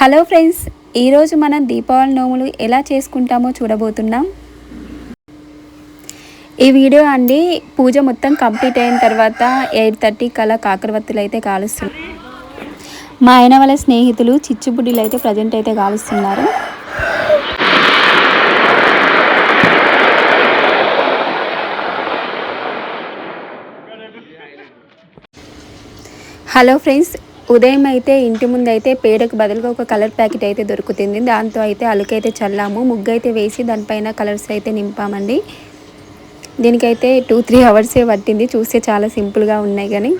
Hello friends ఈరోజు మనం దీపావళి నోములు ఎలా చేసుకుంటామో చూడబోతున్నాం. ఈ వీడియో అండి పూజ మొత్తం కంప్లీట్ అయిన తర్వాత ఎయిట్ థర్టీ కల్లా కాకరవత్తులు అయితే కాలుస్తుంది మా ఆయన వాళ్ళ స్నేహితులు చిచ్చుబుడ్డిలు అయితే ప్రజెంట్ అయితే కాలుస్తున్నారు. హలో ఫ్రెండ్స్ ఉదయం అయితే ఇంటి ముందు అయితే పేడకు బదులుగా ఒక కలర్ ప్యాకెట్ అయితే దొరుకుతుంది. దాంతో అయితే అలుకైతే చల్లాము. ముగ్గు అయితే వేసి దానిపైన కలర్స్ అయితే నింపామండి. దీనికైతే టూ త్రీ అవర్సే పట్టింది. చూస్తే చాలా సింపుల్గా ఉన్నాయి కానీ.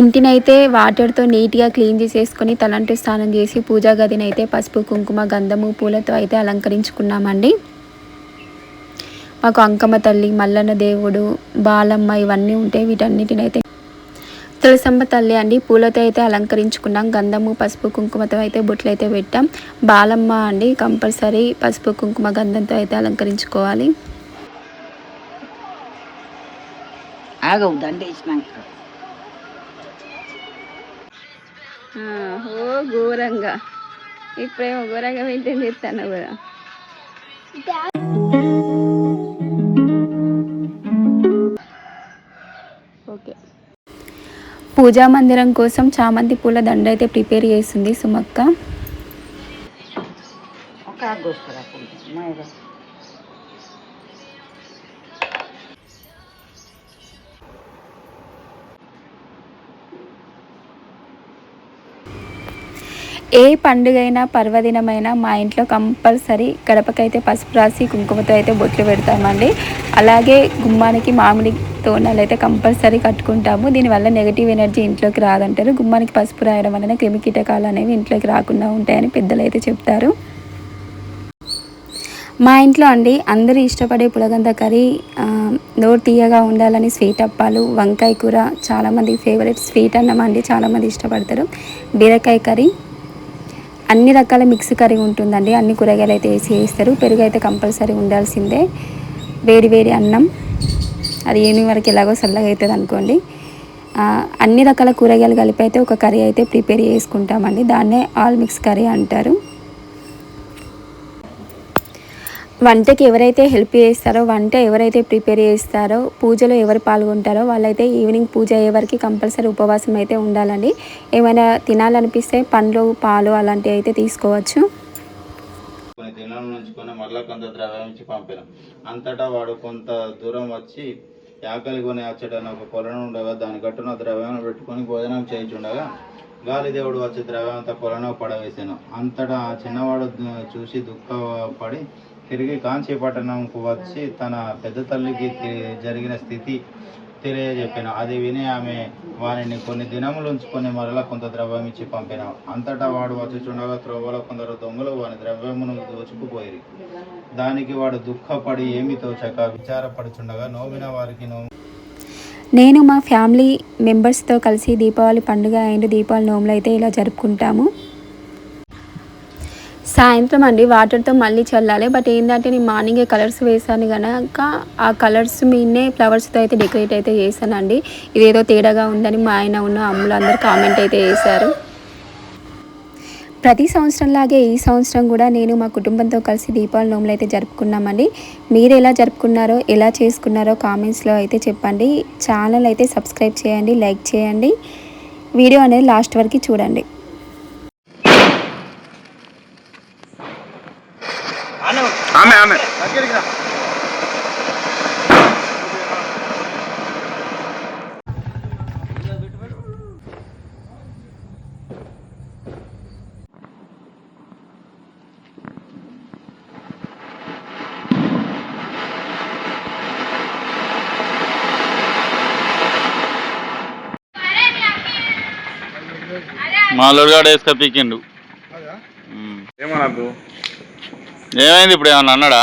ఇంటినైతే వాటర్తో నీట్గా క్లీన్ చేసేసుకొని తలంటు స్నానం చేసి పూజా గదిని అయితే పసుపు కుంకుమ గంధము పూలతో అయితే అలంకరించుకున్నామండి. మాకు అంకమ్మ తల్లి మల్లన్న దేవుడు బాలమ్మ ఇవన్నీ ఉంటాయి వీటన్నిటిని అయితే తులసమ్మ తల్లి అండి. పూలతో అయితే అలంకరించుకున్నాం. గంధము పసుపు కుంకుమతో అయితే బొట్లు అయితే పెట్టాం. బాలమ్మ అండి కంపల్సరీ పసుపు కుంకుమ గంధంతో అయితే అలంకరించుకోవాలి. ఓ ఘోరంగా. ఇప్పుడేమో ఘోరంగా మెయింటైన్ చేస్తాను కదా ఓకే. పూజా మందిరం కోసం చామంతి పూల దండ అయితే ప్రిపేర్ చేస్తుంది సుమక్క. ఏ పండుగైనా పర్వదినమైనా మా ఇంట్లో కంపల్సరీ గడపకైతే పసుపు రాసి కుంకుమతో అయితే బొట్లు పెడతామండి. అలాగే గుమ్మానికి మామిడి తోరణాలు అయితే కంపల్సరీ కట్టుకుంటాము. దీనివల్ల నెగిటివ్ ఎనర్జీ ఇంట్లోకి రాదంటారు. గుమ్మానికి పసుపు రాయడం వలన క్రిమి కీటకాలు అనేవి ఇంట్లోకి రాకుండా ఉంటాయని పెద్దలు అయితే చెప్తారు. మా ఇంట్లో అండి అందరూ ఇష్టపడే పులగంద కర్రీ నోరు తీయగా ఉండాలని స్వీట్ అప్పాలు వంకాయ కూర చాలామంది ఫేవరెట్ స్వీట్ అన్నం అండి చాలామంది ఇష్టపడతారు. బీరకాయ కర్రీ అన్ని రకాల మిక్స్ కర్రీ ఉంటుందండి. అన్ని కూరగాయలు అయితే వేసి వేస్తారు. పెరుగు అయితే కంపల్సరీ ఉండాల్సిందే. వేడి వేడి అన్నం అది ఈవినింగ్ వరకు ఎలాగో చల్లగా అవుతుంది అనుకోండి. అన్ని రకాల కూరగాయలు కలిపి అయితే ఒక కర్రీ అయితే ప్రిపేర్ చేసుకుంటామండి. దాన్నే ఆల్ మిక్స్ కర్రీ అంటారు. వంటకి ఎవరైతే హెల్ప్ చేస్తారో వంట ఎవరైతే ప్రిపేర్ చేస్తారో పూజలో ఎవరు పాల్గొంటారో వాళ్ళైతే ఈవినింగ్ పూజ అయ్యే వరకు కంపల్సరీ ఉపవాసం అయితే ఉండాలండి. ఏమైనా తినాలనిపిస్తే పండ్లు పాలు అలాంటివి అయితే తీసుకోవచ్చు. కొన్ని దినాలు ఉంచుకొని మళ్ళా కొంత ద్రవ్యం ఇచ్చి పంపిన. అంతటా వాడు కొంత దూరం వచ్చి యాకలి కొని అచ్చడని ఒక కొలను ఉండగా దాని గట్టున ద్రవ్యం పెట్టుకొని భోజనం చేయించుండగా గాలిదేవుడు వచ్చి ద్రవ్యం అంతా కొలను పడవేసాను. అంతటా ఆ చిన్నవాడు చూసి దుఃఖపడి తిరిగి కాంచీ పట్టణంకు వచ్చి తన పెద్ద తల్లికి జరిగిన స్థితి తెలియజెప్పాను. అది విని ఆమె వారిని కొన్ని దినములు ఉంచుకొని మరలా కొంత ద్రవ్యం ఇచ్చి పంపిన. అంతటా వాడు వచ్చుచుండగా త్రోవలో కొందరు దొంగలు వాని ద్రవ్యమును దోచుకుపోయి దానికి వాడు దుఃఖపడి ఏమి తోచక విచారపడుచుండగా నోమిన వారికి నో నేను మా ఫ్యామిలీ మెంబర్స్తో కలిసి దీపావళి పండుగ అండ్ దీపావళి నోములు అయితే ఇలా జరుపుకుంటాము. సాయంత్రం అండి వాటర్తో మళ్ళీ చల్లాలి. బట్ ఏంటంటే నేను మార్నింగే కలర్స్ వేసాను కనుక ఆ కలర్స్ మీనే ఫ్లవర్స్తో అయితే డెకరేట్ అయితే చేశానండి. ఇదేదో తేడాగా ఉందని మా ఆయన ఉన్న అమ్ములు అందరు కామెంట్ అయితే చేశారు ప్రతి సంవత్సరంలాగే ఈ సంవత్సరం కూడా నేను మా కుటుంబంతో కలిసి దీపావళి నోములు అయితే జరుపుకున్నామండి. మీరు ఎలా జరుపుకున్నారో ఎలా చేసుకున్నారో కామెంట్స్లో అయితే చెప్పండి. ఛానల్ అయితే సబ్స్క్రైబ్ చేయండి లైక్ చేయండి. వీడియో అనేది లాస్ట్ వరకు చూడండి ఆమె ఆమె మా అల్లుడుగాడు వేసుక పీకిండు. ఏమనద్దు ఏమైంది ఇప్పుడు ఏమన్నా అన్నాడా?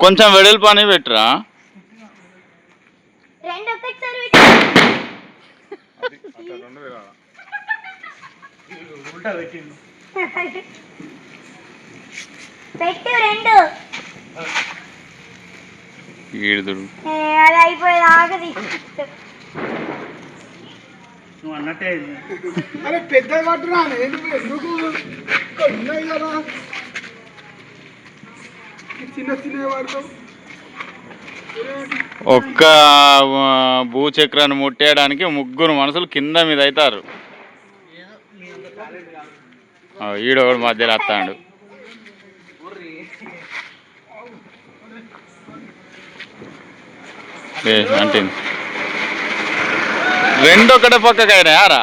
కొంచెం వెడల్పు అని పెట్టురా? రెండు పెట్టు రెండు. ఈడుదుడు ఏ, అది అయిపోయి ఆగది. నువ్వు అన్నట్టే అరే పెద్ద పట్టురా ఎందుకు ఎందుకు? ఉన్నాయి కదా. ఈ చిన్న చిన్న పడతావు. ఒక్క భూచక్రాన్ని ముట్టేయడానికి ముగ్గురు మనుషులు కింద మీద అవుతారు. ఈడొకడు మధ్యలో వస్తాడు ఏ అంటే రెండు ఒకటే పక్కకైనా యారా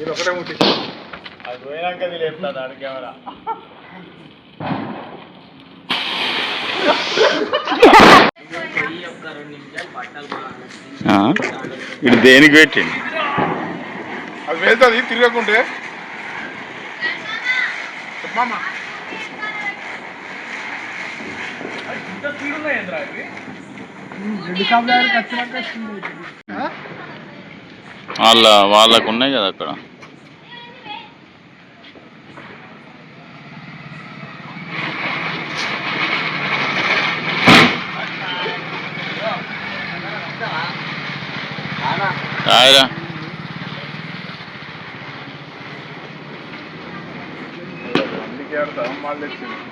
ఇది అది పోయినాక కెమెరా ఇది దేనికి పెట్టింది అది వెళ్తుంది తిరగకుంటే. చెప్పమ్మా రెండు కాపులు ఖచ్చితంగా వచ్చింది వాళ్ళ వాళ్ళకు ఉన్నాయి కదా అక్కడ. ఆయరా one lesson.